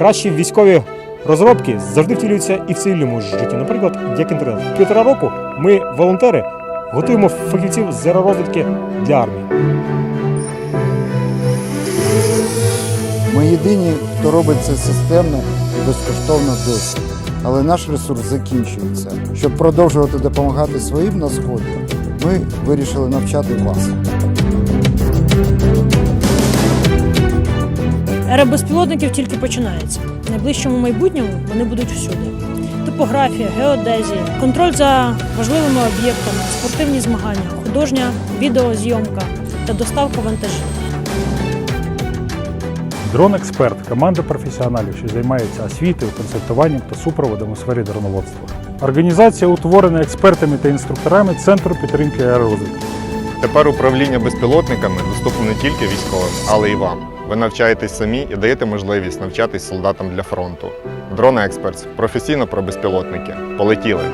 Кращі військові розробки завжди втілюються і в цивільному житті. Наприклад, як інтернет. Півтора року ми, волонтери, готуємо фахівців з аеророзвідки для армії. Ми єдині, хто робить це системно і безкоштовно досі. Але наш ресурс закінчується. Щоб продовжувати допомагати своїм на сході, ми вирішили навчати вас. Ера безпілотників тільки починається. В найближчому майбутньому вони будуть всюди. Топографія, геодезія, контроль за важливими об'єктами, спортивні змагання, художня відеозйомка та доставка вантажів. Дрон-експерт команда професіоналів, що займається освітою, консультуванням та супроводом у сфері дроноводства. Організація утворена експертами та інструкторами Центру підтримки аеророзвитку. Тепер управління безпілотниками доступно не тільки військовим, але й вам. Ви навчаєтесь самі і даєте можливість навчатись солдатам для фронту. Дрона Експерт професійно про безпілотники. Полетіли!